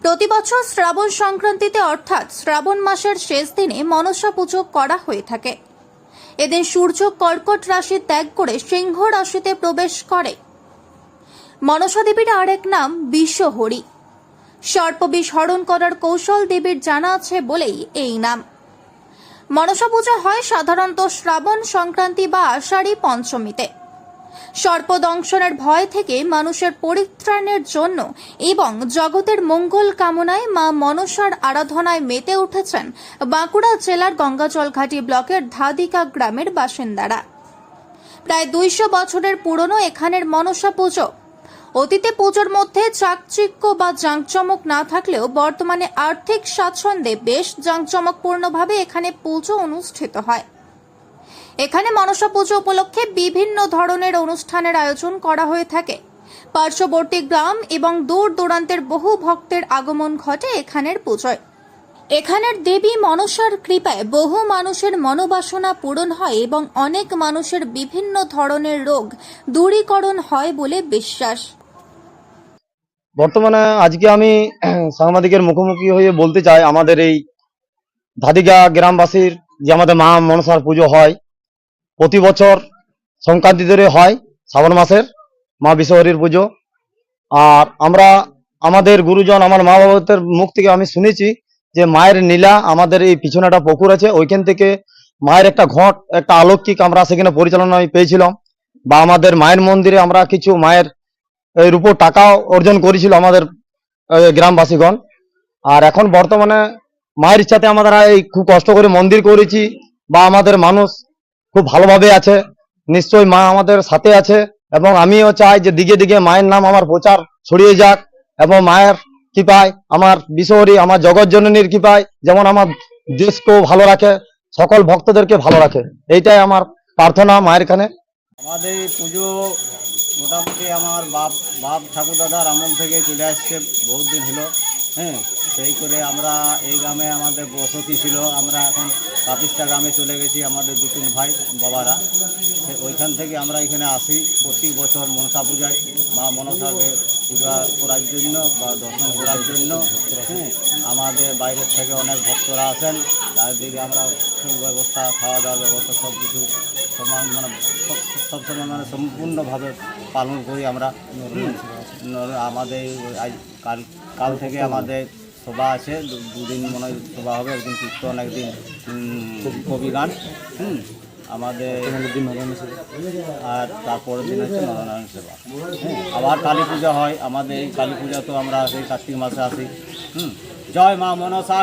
প্রতি বছর শ্রাবণ সংক্রান্তিতে, অর্থাৎ শ্রাবণ মাসের শেষ দিনে মনসা পুজো করা হয়ে থাকে। এদিন সূর্য কর্কট রাশি ত্যাগ করে সিংহ রাশিতে প্রবেশ করে। মনসা দেবীর আরেক নাম বিশ্বহরি। সর্পবিষ হরণ করার কৌশল দেবীর জানা আছে বলেই এই নাম। মনসা পুজো হয় সাধারণত শ্রাবণ সংক্রান্তি বা আষাঢ়ী পঞ্চমীতে। সর্পদংশনের ভয় থেকে মানুষের পরিত্রাণের জন্য এবং জগতের মঙ্গল কামনায় মা মনসার আরাধনায় মেতে উঠেছেন বাঁকুড়া জেলার গঙ্গাজলঘাটি ব্লকের ধাদিকা গ্রামের বাসিন্দারা। প্রায় দুইশো বছরের পুরনো এখানের মনসা পুজো। অতীতে পুজোর মধ্যে চাকচিক্য বা জাঁকজমক না থাকলেও বর্তমানে আর্থিক স্বাচ্ছন্দ্যে বেশ জাঁকজমকপূর্ণভাবে এখানে পুজো অনুষ্ঠিত হয়। এখানে মনসা পুজো উপলক্ষে বিভিন্ন ধরনের অনুষ্ঠানের আয়োজন করা হয়ে থাকে। পার্শ্ববর্তী গ্রাম এবং দূর দূরান্তের বহু ভক্তের আগমন ঘটে এখানের পুজোয়। এখানের দেবী মনসার কৃপায় বহু মানুষের মনোবাসনা পূরণ হয় এবং অনেক মানুষের বিভিন্ন ধরনের রোগ দূরীকরণ হয় বলে বিশ্বাস। বর্তমানে আজকে আমি সাংবাদিকের মুখোমুখি হয়ে বলতে চাই, আমাদের এই ধাদিগা গ্রামবাসীর যে আমাদের মা মনসার পুজো হয় প্রতি বছর সংক্রান্তি ধরে হয় শ্রাবণ মাসের, মা বিশ্বহরীর পুজো। আর আমরা, আমাদের গুরুজন, আমার মা বাবাদের মুখ থেকে আমি শুনেছি যে মায়ের নীলা আমাদের এই পিছনে একটা পুকুর আছে, ওইখান থেকে মায়ের একটা ঘট, একটা আলৌকিক আমরা সেখানে পরিচালনায় পেয়েছিলাম। বা আমাদের মায়ের মন্দিরে আমরা কিছু মায়ের এর উপর টাকা অর্জন করেছিল আমাদের গ্রামবাসীগণ। আর এখন বর্তমানে মায়ের ইচ্ছাতে আমরা এই খুব কষ্ট করে মন্দির করেছি বা আমাদের মানুষ খুব ভালোভাবে আছে। নিশ্চয়ই মা আমাদের সাথে আছে এবং আমিও চাই যে দিকে দিকে মায়ের নাম আমার প্রচার ছড়িয়ে যাক এবং মায়ের কৃপায়, আমার বিশ্বহরি, আমার জগৎজননীর কৃপায় যেমন আমার দেশকেও ভালো রাখে, সকল ভক্তদেরকে ভালো রাখে। এইটাই আমার প্রার্থনা মায়ের কানে। আমাদের পুজো মোটামুটি আমার বাপ বাপ ঠাকুর দাদার আমল থেকে চলে আসছে বহুত দিন হলো। হ্যাঁ সেই করে আমরা এই গ্রামে আমাদের বসতি ছিল। আমরা এখন কাপিস্টা গ্রামে চলে গেছি আমাদের দু তিন ভাই বাবারা। ওইখান থেকে আমরা এখানে আসি। প্রতি বছর মনসা পূজায় মা মনসাকে পূজা করার জন্য বা দর্শন করার জন্য। হ্যাঁ আমাদের বাইরের থেকে অনেক ভক্তরা আসেন। চারিদিকে আমরা সুব্যবস্থা খাওয়া দাওয়ার ব্যবস্থা সব কিছু সমান মানে সব- সবসময় মানে সম্পূর্ণভাবে পালন করি আমরা। হুম। আমাদের কাল কাল থেকে আমাদের সভা আছে দুদিন মনে হয় সভা হবে, একদিন কীর্তন, একদিন কবি গান, হুম, আমাদের আর তারপরের দিন হচ্ছে নরনারায়ণ সেবা আবার কালী পূজা হয়, আমাদের এই কালী পূজা তো আমরা সেই কার্তিক মাসে আসি, হুম, জয় মা মনসা